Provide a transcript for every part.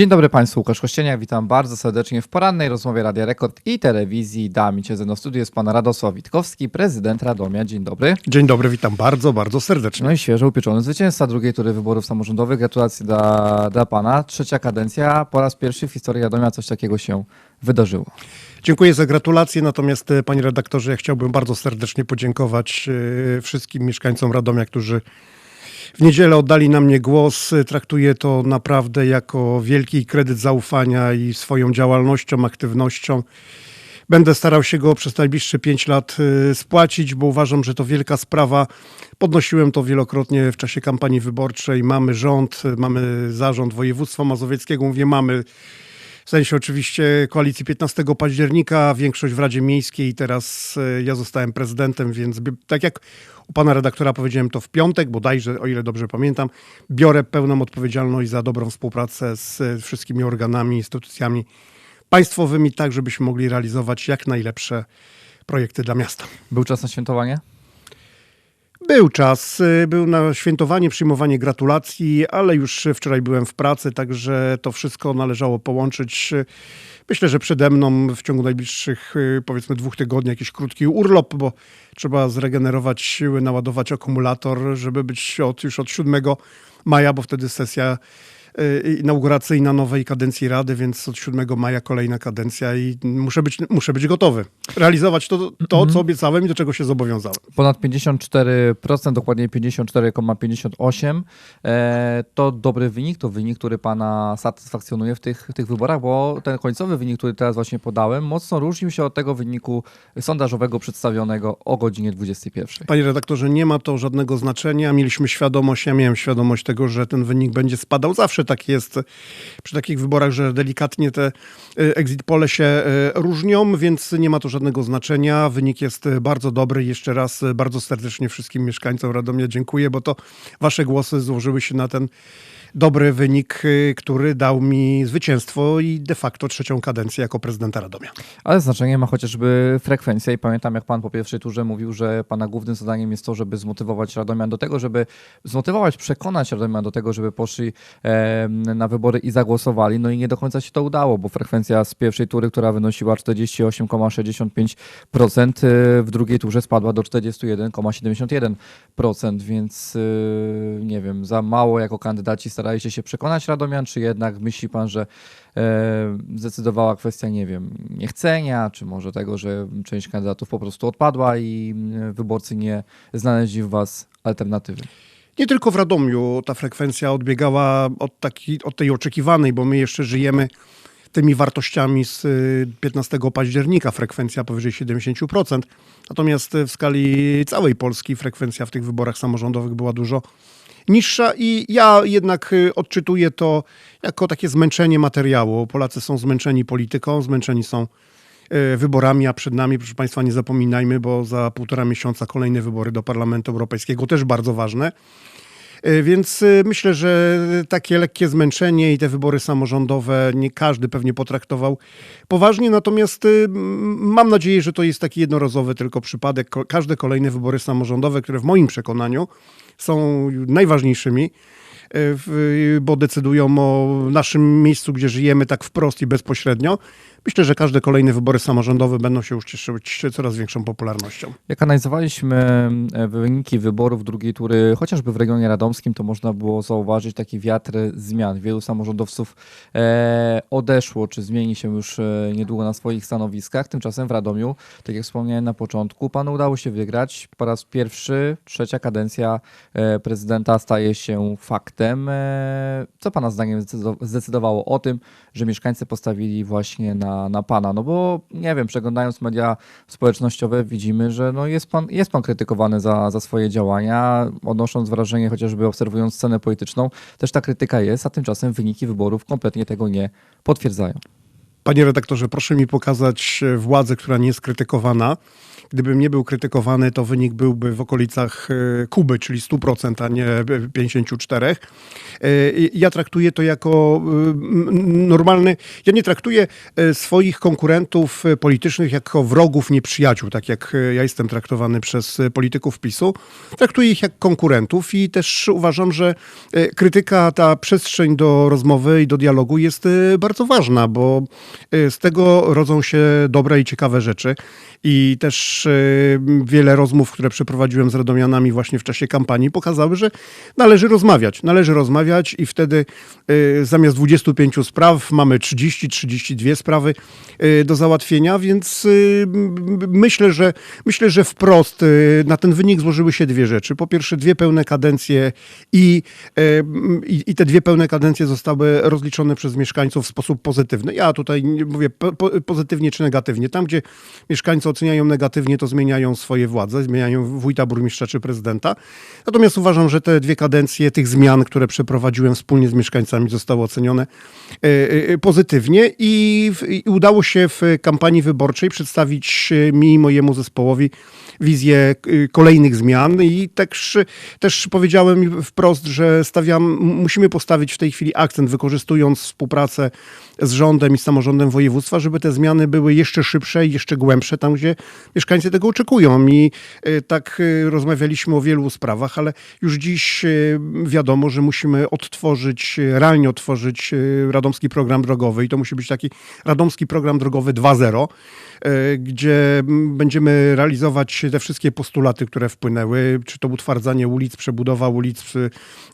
Dzień dobry Państwu, Łukasz Kościeniak, witam bardzo serdecznie w porannej rozmowie Radia Rekord i telewizji Dami Cię ze mną studiu jest Pan Radosław Witkowski, prezydent Radomia. Dzień dobry. Dzień dobry, witam bardzo, bardzo serdecznie. No i świeżo upieczony zwycięzca drugiej tury wyborów samorządowych. Gratulacje dla, dla Pana. Trzecia kadencja, po raz pierwszy w historii Radomia coś takiego się wydarzyło. Dziękuję za gratulacje, natomiast e, panie redaktorze, ja chciałbym bardzo serdecznie podziękować e, wszystkim mieszkańcom Radomia, którzy w niedzielę oddali na mnie głos. Traktuję to naprawdę jako wielki kredyt zaufania i swoją działalnością, aktywnością. Będę starał się go przez najbliższe pięć lat e, spłacić, bo uważam, że to wielka sprawa. Podnosiłem to wielokrotnie w czasie kampanii wyborczej. Mamy rząd, e, mamy zarząd województwa mazowieckiego. Mówię mamy, w sensie oczywiście koalicji 15 października, większość w Radzie Miejskiej i teraz e, ja zostałem prezydentem, więc tak jak u pana redaktora powiedziałem to w piątek, bodajże, o ile dobrze pamiętam, biorę pełną odpowiedzialność za dobrą współpracę z e, wszystkimi organami, instytucjami państwowymi, tak żebyśmy mogli realizować jak najlepsze projekty dla miasta. Był czas na świętowanie? Był czas, y, był na świętowanie, przyjmowanie gratulacji, ale już wczoraj byłem w pracy, także to wszystko należało połączyć. Myślę, że przede mną w ciągu najbliższych y, powiedzmy dwóch tygodni jakiś krótki urlop, bo trzeba zregenerować siły, naładować akumulator, żeby być od, już od 7 maja, bo wtedy sesja y, inauguracyjna nowej kadencji Rady, więc od 7 maja kolejna kadencja i muszę być, muszę być gotowy. Realizować to, to co obiecałem i do czego się zobowiązałem. Ponad 54%, dokładnie 54,58%. E, to dobry wynik, to wynik, który Pana satysfakcjonuje w tych, w tych wyborach, bo ten końcowy wynik, który teraz właśnie podałem, mocno różnił się od tego wyniku sondażowego przedstawionego o godzinie 21. Panie redaktorze, nie ma to żadnego znaczenia. Mieliśmy świadomość, ja miałem świadomość tego, że ten wynik będzie spadał. Zawsze tak jest przy takich wyborach, że delikatnie te y, exit pole się y, różnią, więc nie ma to żadnego znaczenia. Wynik jest bardzo dobry. Jeszcze raz bardzo serdecznie wszystkim mieszkańcom Radomia dziękuję, bo to wasze głosy złożyły się na ten dobry wynik, y, który dał mi zwycięstwo i de facto trzecią kadencję jako prezydenta Radomia. Ale znaczenie ma chociażby frekwencja i pamiętam, jak pan po pierwszej turze mówił, że pana głównym zadaniem jest to, żeby zmotywować Radomian do tego, żeby zmotywować, przekonać Radomian do tego, żeby poszli e, na wybory i zagłosowali. No i nie do końca się to udało, bo frekwencja z pierwszej tury, która wynosiła 48,65%, e, w drugiej turze spadła do 41,71%, więc e, nie wiem, za mało jako kandydaci staraliście się przekonać Radomian, czy jednak myśli pan, że e, zdecydowała kwestia, nie wiem, niechcenia, czy może tego, że część kandydatów po prostu odpadła i mm, wyborcy nie znaleźli w was alternatywy. Nie tylko w Radomiu ta frekwencja odbiegała od, taki, od tej oczekiwanej, bo my jeszcze żyjemy tymi wartościami z y, 15 października, frekwencja powyżej 70%. Natomiast w skali całej Polski frekwencja w tych wyborach samorządowych była dużo niższa i ja jednak y, odczytuję to jako takie zmęczenie materiału. Polacy są zmęczeni polityką, zmęczeni są y, wyborami, a przed nami, proszę Państwa, nie zapominajmy, bo za półtora miesiąca kolejne wybory do Parlamentu Europejskiego, też bardzo ważne. Y, Więc myślę, że takie lekkie zmęczenie i te wybory samorządowe nie każdy pewnie potraktował poważnie, natomiast mam nadzieję, że to jest taki jednorazowy tylko przypadek. Każde kolejne wybory samorządowe, które w moim przekonaniu są najważniejszymi, w- bo decydują o naszym miejscu, gdzie żyjemy tak wprost i bezpośrednio. Myślę, że każde kolejne wybory samorządowe będą się już cieszyć coraz większą popularnością. Jak analizowaliśmy e, wyniki wyborów drugiej tury, chociażby w regionie radomskim, to można było zauważyć taki wiatr zmian. Wielu samorządowców e, odeszło, czy zmieni się już e, niedługo na swoich stanowiskach. Tymczasem w Radomiu, tak jak wspomniałem na początku, panu udało się wygrać. Po raz pierwszy trzecia kadencja prezydenta staje się faktem. Co pana zdaniem zdecydo- zdecydowało o tym, że mieszkańcy postawili właśnie na, na pana? No bo nie wiem, przeglądając media społecznościowe widzimy, że no jest, pan, jest pan krytykowany za, za swoje działania, odnosząc wrażenie, chociażby obserwując scenę polityczną, też ta krytyka jest, a tymczasem wyniki wyborów kompletnie tego nie potwierdzają. Panie redaktorze, proszę mi pokazać e, władzę, która nie jest krytykowana. Gdybym nie był krytykowany, to wynik byłby w okolicach e, Kuby, czyli 100%, a nie e, 54%. E, Ja traktuję to jako normalny. Ja nie traktuję swoich konkurentów politycznych jako wrogów, nieprzyjaciół, tak jak ja jestem traktowany przez polityków PiSu. Traktuję ich jak konkurentów i też uważam, że krytyka, ta przestrzeń do rozmowy i do dialogu jest bardzo ważna, bo z tego rodzą się dobre i ciekawe rzeczy. I też e, wiele rozmów, które przeprowadziłem z Radomianami właśnie w czasie kampanii, pokazały, że należy rozmawiać. Należy rozmawiać i wtedy e, zamiast 25 spraw mamy 30-32 sprawy do załatwienia, więc myślę, że myślę, że wprost na ten wynik złożyły się dwie rzeczy. Po pierwsze, dwie pełne kadencje i, i, i te dwie pełne kadencje zostały rozliczone przez mieszkańców w sposób pozytywny. Ja tutaj nie mówię po, pozytywnie czy negatywnie. Tam, gdzie mieszkańcy oceniają negatywnie, to zmieniają swoje władze, zmieniają wójta, burmistrza czy prezydenta. Natomiast uważam, że te dwie kadencje tych zmian, które przeprowadziłem wspólnie z mieszkańcami, zostały ocenione e, e, pozytywnie i, w- i udało się w kampanii wyborczej przedstawić e, mi i mojemu zespołowi wizję e, kolejnych zmian i też, też powiedziałem wprost, że stawiam, musimy postawić w tej chwili akcent, wykorzystując współpracę z rządem i samorządem województwa, żeby te zmiany były jeszcze szybsze i jeszcze głębsze, tam gdzie mieszkańcy tego oczekują. I e, tak e, rozmawialiśmy o wielu sprawach, ale już dziś wiadomo, że musimy odtworzyć, realnie odtworzyć radomski program drogowy i to musi być taki radomski program drogowy 2.0, e, gdzie będziemy realizować te wszystkie postulaty, które wpłynęły, czy to utwardzanie ulic, przebudowa ulic,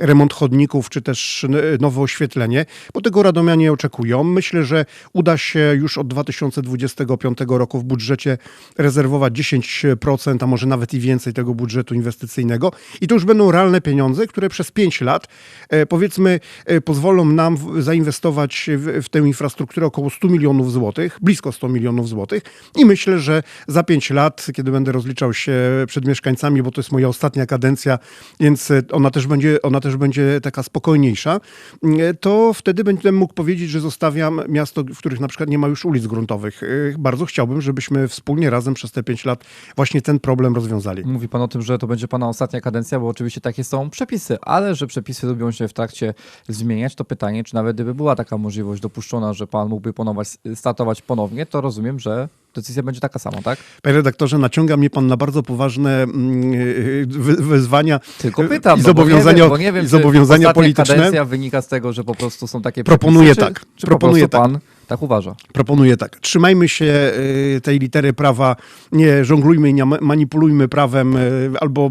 remont chodników, czy też nowe oświetlenie, bo tego radomianie oczekują. Myślę, że uda się już od 2025 roku w budżecie rezerwować 10%, a może nawet i więcej tego budżetu inwestycyjnego i to już będą realne pieniądze, które przez 5 lat e, powiedzmy e, pozwolą nam zainwestować w, w tę infrastrukturę około 100 milionów złotych, blisko 100 milionów złotych i myślę, że za 5 lat, kiedy będę rozliczał się przed mieszkańcami, bo to jest moja ostatnia kadencja, więc e, ona też będzie, ona też będzie taka spokojniejsza, e, to wtedy będę mógł powiedzieć, że zostawiam miasto, w których na przykład nie ma już ulic gruntowych. E, Bardzo chciałbym, żebyśmy wspólnie razem przez te 5 lat właśnie ten problem rozwiązali. Mówi pan o tym, że to będzie pana ostatnia kadencja, bo oczywiście takie są przepisy, ale że przepisy lubią się w trakcie zmieniać, to pytanie, czy nawet gdyby była taka możliwość dopuszczona, że pan mógłby ponować, startować ponownie, to rozumiem, że decyzja będzie taka sama, tak? Panie redaktorze, naciąga mnie pan na bardzo poważne mm, wy- wyzwania Tylko pytam, i no, bo nie zobowiązania, wiem, bo nie wiem i zobowiązania polityczne. wynika z tego, że po prostu są takie Proponuję tak, Czy, proponuję tak. pan tak uważa? Proponuję tak. Trzymajmy się y, tej litery prawa, nie żonglujmy nie ma- manipulujmy prawem, y, albo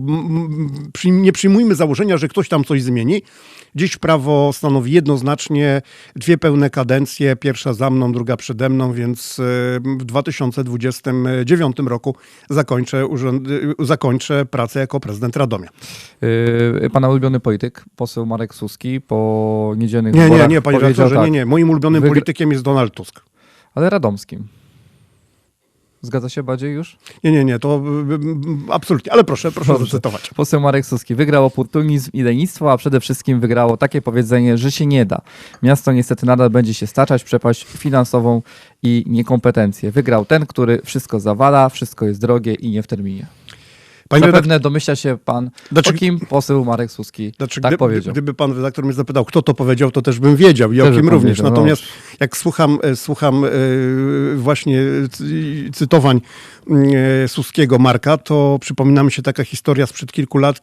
nie przyjmujmy założenia, że ktoś tam coś zmieni. Dziś prawo stanowi jednoznacznie dwie pełne kadencje, pierwsza za mną, druga przede mną, więc y, w 2029 roku zakończę, zakończę pracę jako prezydent Radomia. Yy, pana ulubiony polityk, poseł Marek Suski, po niedzielnych Nie, nie, wyborach nie, panie powiedział redaktorze, tak, nie, nie. Moim ulubionym politykiem jest Donald Tusk. ale radomskim. Zgadza się bardziej już? Nie, nie, nie, to y, y, absolutnie, ale proszę, proszę Dobrze. zacytować. Poseł Marek Suski wygrał oportunizm i lenistwo, a przede wszystkim wygrało takie powiedzenie, że się nie da. Miasto niestety nadal będzie się staczać, przepaść finansową i niekompetencję. Wygrał ten, który wszystko zawala, wszystko jest drogie i nie w terminie. Panie Zapewne domyśla się pan, Znaczy- o kim poseł Marek Suski Znaczy, tak gdy, powiedział. Gdyby pan redaktor mnie zapytał, kto to powiedział, to też bym wiedział i Też o kim również. wiedział, no. Natomiast jak słucham, e, słucham e, właśnie cy- cytowań e, Suskiego Marka, to przypomina mi się taka historia sprzed kilku lat,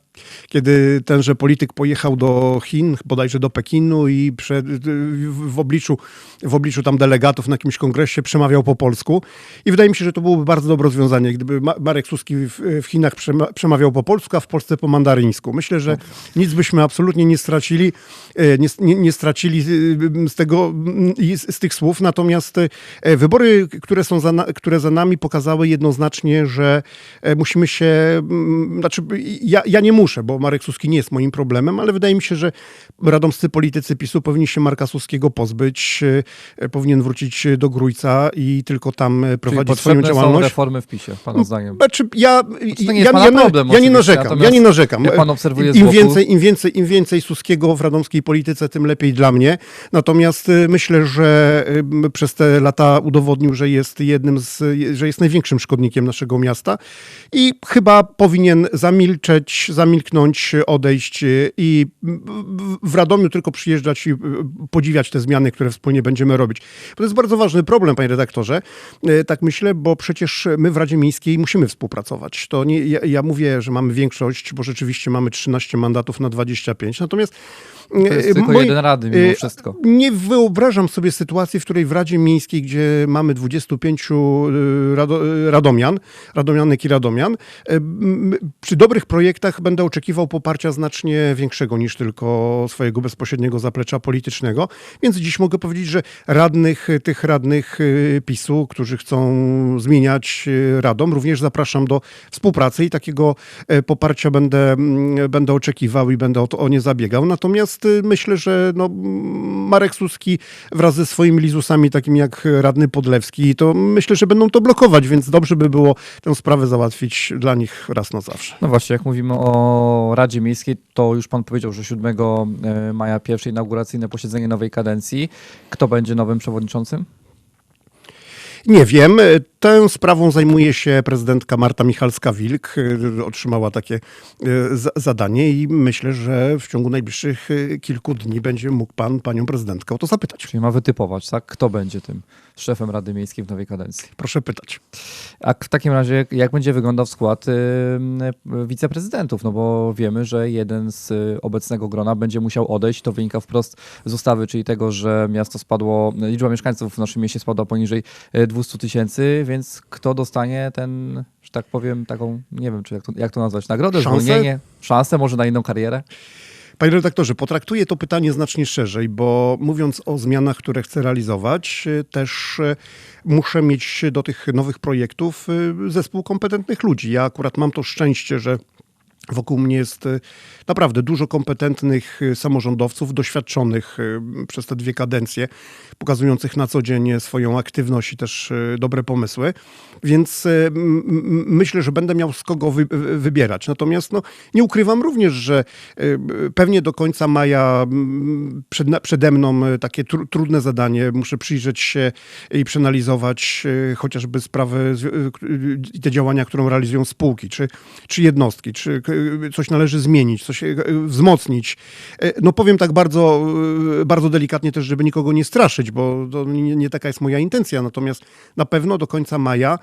kiedy tenże polityk pojechał do Chin, bodajże do Pekinu i przed, w, obliczu, w obliczu tam delegatów na jakimś kongresie przemawiał po polsku. I wydaje mi się, że to byłoby bardzo dobre rozwiązanie, gdyby Ma- Marek Suski w, w Chinach przema- przemawiał po polsku, a w Polsce po mandaryńsku. Myślę, że nic byśmy absolutnie nie stracili, e, nie, nie, nie stracili e, z tego, z, z tych słów. Natomiast e, wybory, które są za, które za nami pokazały jednoznacznie, że musimy się, znaczy ja, ja nie muszę, bo Marek Suski nie jest moim problemem, ale wydaje mi się, że radomscy politycy PiSu powinni się Marka Suskiego pozbyć, powinien wrócić do Grójca i tylko tam Czyli prowadzić swoją są działalność. reformy w PiSie, pana zdaniem. Znaczy, ja, ja, pana ja, problem Ja nie narzekam, ja nie narzekam. pan obserwuje Im więcej, im, więcej, Im więcej Suskiego w radomskiej polityce, tym lepiej dla mnie. Natomiast y, myślę, że y, przez te lata udowodnił, że jest jednym z, że jest największym szkodnikiem naszego miasta i chyba powinien zamilczeć, zamilknąć, odejść y, i w- Radomiu tylko przyjeżdżać i podziwiać te zmiany, które wspólnie będziemy robić. To jest bardzo ważny problem, panie redaktorze. Tak myślę, bo przecież my w Radzie Miejskiej musimy współpracować. To nie, ja, mówię, że mamy większość, bo rzeczywiście mamy 13 mandatów na 25. Natomiast To jest tylko moi- jeden rady mimo y, wszystko. nie wyobrażam sobie sytuacji, w której w Radzie Miejskiej, gdzie mamy 25 y, rado, radomian, radomianek i radomian, przy dobrych projektach będę oczekiwał poparcia znacznie większego niż tylko swojego bezpośredniego zaplecza politycznego. Więc dziś mogę powiedzieć, że radnych, tych radnych PiSu, którzy chcą zmieniać Radom, również zapraszam do współpracy i takiego e, poparcia będę, będę oczekiwał i będę o to o nie zabiegał. Natomiast y, myślę, że no, Marek Suski wraz ze swoimi lizusami, takimi jak radny Podlewski, to myślę, że będą to blokować, więc dobrze by było tę sprawę załatwić dla nich raz na zawsze. No właśnie, jak mówimy o Radzie Miejskiej, to już pan powiedział, że 7 e, maja pierwsze inauguracyjne posiedzenie nowej kadencji. Kto będzie nowym przewodniczącym? Nie wiem. Tą sprawą zajmuje się prezydentka Marta Michalska-Wilk. Y, Otrzymała takie y, za- zadanie i myślę, że w ciągu najbliższych y, kilku dni będzie mógł pan panią prezydentkę o to zapytać. Czyli ma wytypować, tak? Kto będzie tym szefem Rady Miejskiej w nowej kadencji? Proszę pytać. A w takim razie, jak będzie wyglądał skład wiceprezydentów? No bo wiemy, że jeden z obecnego grona będzie musiał odejść. To wynika wprost z ustawy, czyli tego, że miasto spadło, liczba mieszkańców w naszym mieście spadła poniżej y, 200 tysięcy, więc kto dostanie ten, że tak powiem, taką, nie wiem, czy jak to, jak to nazwać, nagrodę, Szansę? zwolnienie, szansę może na inną karierę? Panie redaktorze, potraktuję to pytanie znacznie szerzej, bo mówiąc o zmianach, które chcę realizować, y, też y, muszę mieć do tych nowych projektów y, zespół kompetentnych ludzi. Ja akurat mam to szczęście, że Wokół mnie jest y, naprawdę dużo kompetentnych y, samorządowców, doświadczonych y, przez te dwie kadencje, pokazujących na co dzień swoją aktywność i też dobre pomysły. Więc myślę, że będę miał z kogo wy- wy- wybierać. Natomiast no, nie ukrywam również, że pewnie do końca maja przed, przede mną takie tru, trudne zadanie. Muszę przyjrzeć się i przeanalizować chociażby sprawy i te działania, które realizują spółki, czy, czy jednostki, czy coś należy zmienić, coś y, wzmocnić. Y, No powiem tak bardzo, bardzo delikatnie też, żeby nikogo nie straszyć, bo to nie, nie taka jest moja intencja. Natomiast na pewno do końca maja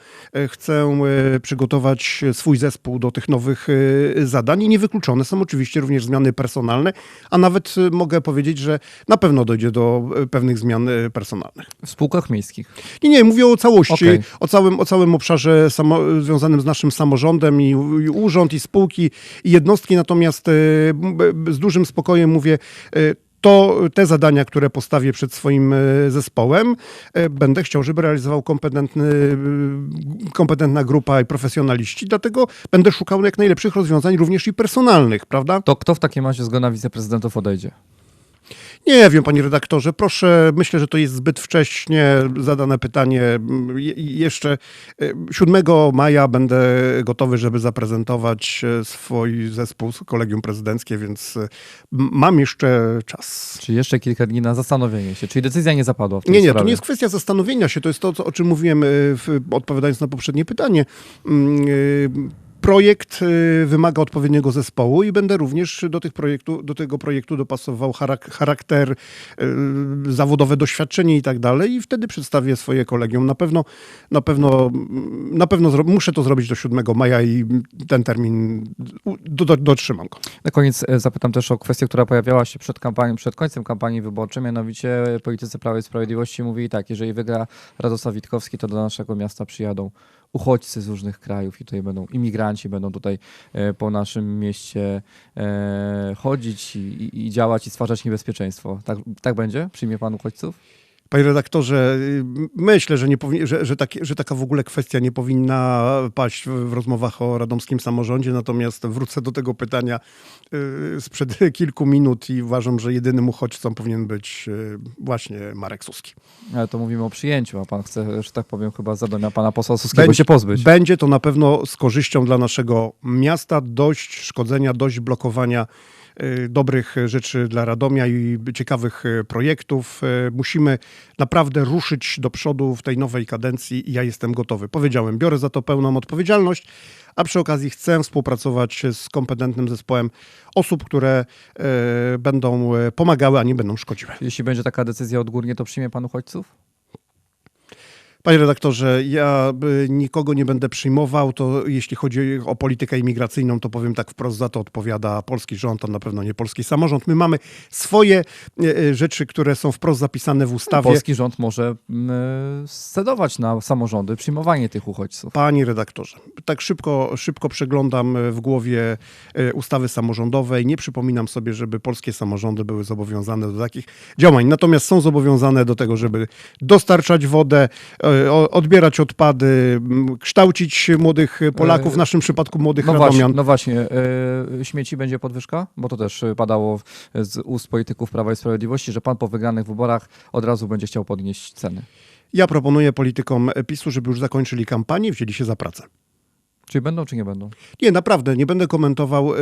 chcę przygotować swój zespół do tych nowych zadań i niewykluczone są oczywiście również zmiany personalne, a nawet mogę powiedzieć, że na pewno dojdzie do pewnych zmian personalnych. W spółkach miejskich. Nie, nie, mówię o całości, Okej. o, całym, o całym obszarze samo, związanym z naszym samorządem i, i urząd, i spółki, jednostki, natomiast e, z dużym spokojem mówię, e, to te zadania, które postawię przed swoim e, zespołem, będę chciał, żeby realizował kompetentny, kompetentna grupa i profesjonaliści, dlatego będę szukał jak najlepszych rozwiązań, również i personalnych, prawda? To kto w takim razie z grona wiceprezydentów odejdzie? Nie wiem, panie redaktorze, proszę, myślę, że to jest zbyt wcześnie zadane pytanie. Je- Jeszcze e, 7 maja będę gotowy, żeby zaprezentować e, swój zespół, kolegium prezydenckie, więc e, mam jeszcze czas. Czyli jeszcze kilka dni na zastanowienie się. Czyli decyzja nie zapadła w tej Nie, nie, to sprawie. nie jest kwestia zastanowienia się, to jest to, o czym mówiłem, e, odpowiadając na poprzednie pytanie. Projekt e, wymaga odpowiedniego zespołu i będę również do, tych projektu, do tego projektu dopasował charak- charakter, e, zawodowe doświadczenie i tak dalej i wtedy przedstawię swoje kolegium. Na pewno, na pewno, na pewno muszę to zrobić do 7 maja i ten termin do, do, dotrzymam go. Na koniec e, zapytam też o kwestię, która pojawiała się przed kampanią, przed końcem kampanii wyborczej, mianowicie politycy Prawa i Sprawiedliwości mówili tak, jeżeli wygra Radosław Witkowski, to do naszego miasta przyjadą uchodźcy z różnych krajów i tutaj będą imigranci, będą tutaj e, po naszym mieście e, chodzić i, i, działać i stwarzać niebezpieczeństwo. Tak, tak będzie? Przyjmie pan uchodźców? Panie redaktorze, y, myślę, że, nie że, że, że taka w ogóle kwestia nie powinna paść w, rozmowach o radomskim samorządzie, natomiast wrócę do tego pytania y, sprzed kilku minut i uważam, że jedynym uchodźcą powinien być y, właśnie Marek Suski. Ale to mówimy o przyjęciu, a pan chce, że tak powiem, chyba z Radomia pana posła Suskiego się pozbyć. Będzie to na pewno z korzyścią dla naszego miasta. Dość szkodzenia, dość blokowania dobrych rzeczy dla Radomia i ciekawych y, projektów. Y, Musimy naprawdę ruszyć do przodu w tej nowej kadencji i ja jestem gotowy. Powiedziałem, biorę za to pełną odpowiedzialność, a przy okazji chcę współpracować z kompetentnym zespołem osób, które y, będą y, pomagały, a nie będą szkodziły. Jeśli będzie taka decyzja odgórnie, to przyjmie pan uchodźców? Panie redaktorze, ja y, nikogo nie będę przyjmował, to jeśli chodzi o politykę imigracyjną, to powiem tak wprost, za to odpowiada polski rząd, a na pewno nie polski samorząd. My mamy swoje y, y, rzeczy, które są wprost zapisane w ustawie. Polski rząd może scedować na samorządy przyjmowanie tych uchodźców. Panie redaktorze, tak szybko, szybko przeglądam w głowie ustawy samorządowej. Nie przypominam sobie, żeby polskie samorządy były zobowiązane do takich działań. Natomiast są zobowiązane do tego, żeby dostarczać wodę, odbierać odpady, kształcić młodych Polaków, w naszym przypadku młodych No właśnie, Radomian. no właśnie, e, śmieci będzie podwyżka? Bo to też e, padało z ust polityków Prawa i Sprawiedliwości, że pan po wygranych wyborach od razu będzie chciał podnieść ceny. Ja proponuję politykom PiSu, żeby już zakończyli kampanię i wzięli się za pracę. Czyli będą, czy nie będą? Nie, naprawdę, nie będę komentował e,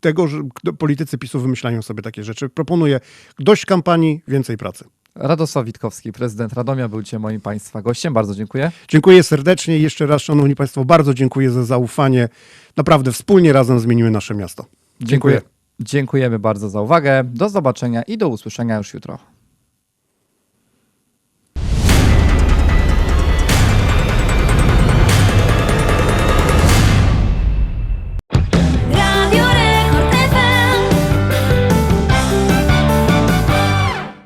tego, że politycy PiSu wymyślają sobie takie rzeczy. Proponuję dość kampanii, więcej pracy. Radosław Witkowski, prezydent Radomia, był dzisiaj moim Państwa gościem. Bardzo dziękuję. Dziękuję serdecznie jeszcze raz, Szanowni Państwo, bardzo dziękuję za zaufanie. Naprawdę wspólnie razem zmienimy nasze miasto. Dziękuję. Dziękujemy bardzo za uwagę. Do zobaczenia i do usłyszenia już jutro.